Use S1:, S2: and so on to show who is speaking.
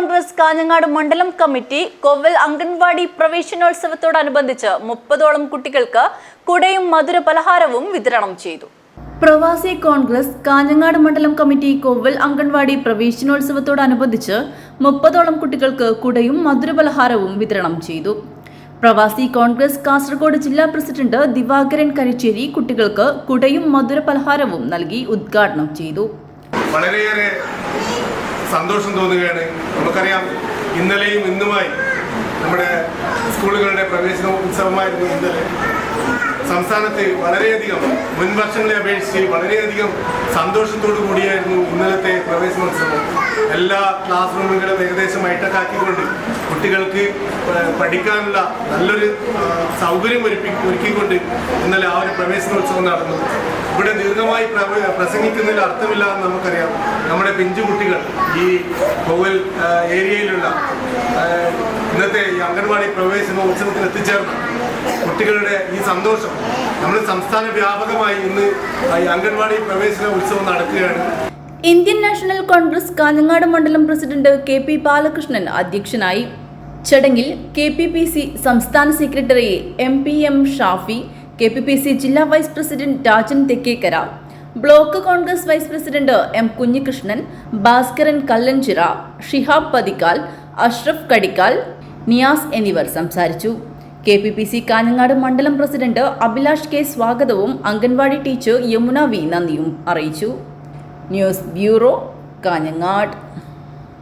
S1: കോൺഗ്രസ് കാഞ്ഞങ്ങാട് മണ്ഡലം കമ്മിറ്റി കൊവ്വൽ അംഗൻവാടി പ്രവേശനോത്സവത്തോടനുബന്ധിച്ച് മുപ്പതോളം കുട്ടികൾക്ക് കുടയും മധുര പലഹാരവും വിതരണം ചെയ്തു. പ്രവാസി കോൺഗ്രസ് കാഞ്ഞങ്ങാട് മണ്ഡലം കമ്മിറ്റി കൊവ്വൽ അംഗൻവാടി പ്രവേശനോത്സവത്തോടനുബന്ധിച്ച് മുപ്പതോളം കുട്ടികൾക്ക് കുടയും മധുര പലഹാരവും വിതരണം ചെയ്തു. പ്രവാസി കോൺഗ്രസ് കാസർഗോഡ് ജില്ലാ പ്രസിഡന്റ് ദിവാകരൻ കരിച്ചേരി കുട്ടികൾക്ക് കുടയും മധുര പലഹാരവും നൽകി ഉദ്ഘാടനം ചെയ്തു.
S2: വളരെയേറെ സന്തോഷം തോന്നുകയാണ്. നമുക്കറിയാം ഇന്നലെയും ഇന്നുമായി നമ്മുടെ സ്കൂളുകളുടെ പ്രവേശന ഉത്സവമായിരുന്നു ഇന്നലെ. സംസ്ഥാനത്ത് വളരെയധികം മുൻ വർഷങ്ങളെ അപേക്ഷിച്ച് വളരെയധികം സന്തോഷത്തോടു കൂടിയായിരുന്നു ഇന്നലത്തെ പ്രവേശനോത്സവം. എല്ലാ ക്ലാസ് റൂമുകളും ഏകദേശം ഹൈടെക്കാക്കിക്കൊണ്ട് കുട്ടികൾക്ക് പഠിക്കാനുള്ള നല്ലൊരു സൗകര്യം ഒരുപ്പി ഒരുക്കിക്കൊണ്ട് ഇന്നലെ ആ ഒരു പ്രവേശനോത്സവം നടന്നു ഇവിടെ ദീർഘമായി പ്രസംഗിക്കുന്നതിൽ അർത്ഥമില്ല എന്ന് നമുക്കറിയാം. നമ്മുടെ പിഞ്ചു കുട്ടികൾ ഈ കോവൽ ഏരിയയിലുള്ള ഇന്നത്തെ ഈ അംഗൻവാടി പ്രവേശനോത്സവത്തിന് എത്തിച്ചേർന്ന കുട്ടികളുടെ ഈ സന്തോഷം നമ്മൾ സംസ്ഥാന വ്യാപകമായി ഇന്ന് ഈ അംഗൻവാടി പ്രവേശന ഉത്സവം നടക്കുകയാണ്.
S1: ഇന്ത്യൻ നാഷണൽ കോൺഗ്രസ് കാഞ്ഞങ്ങാട് മണ്ഡലം പ്രസിഡന്റ് കെ പി ബാലകൃഷ്ണൻ അധ്യക്ഷനായി ചടങ്ങിൽ കെ പി പി സി സംസ്ഥാന secretary M P M Shafi K P P C ജില്ലാ vice president Rajan Thekkekkara block Congress vice president M Kunhikrishnan Bhaskaran Kallanchira Shihab Pathikkal Ashraf Kadikkal Niyas എന്നിവർ സംസാരിച്ചു. K P P C Kanhangad മണ്ഡലം president Abhilash K സ്വാഗതവും anganwadi teacher Yamuna V നന്ദിയും അറിയിച്ചു. News bureau Kanhangad.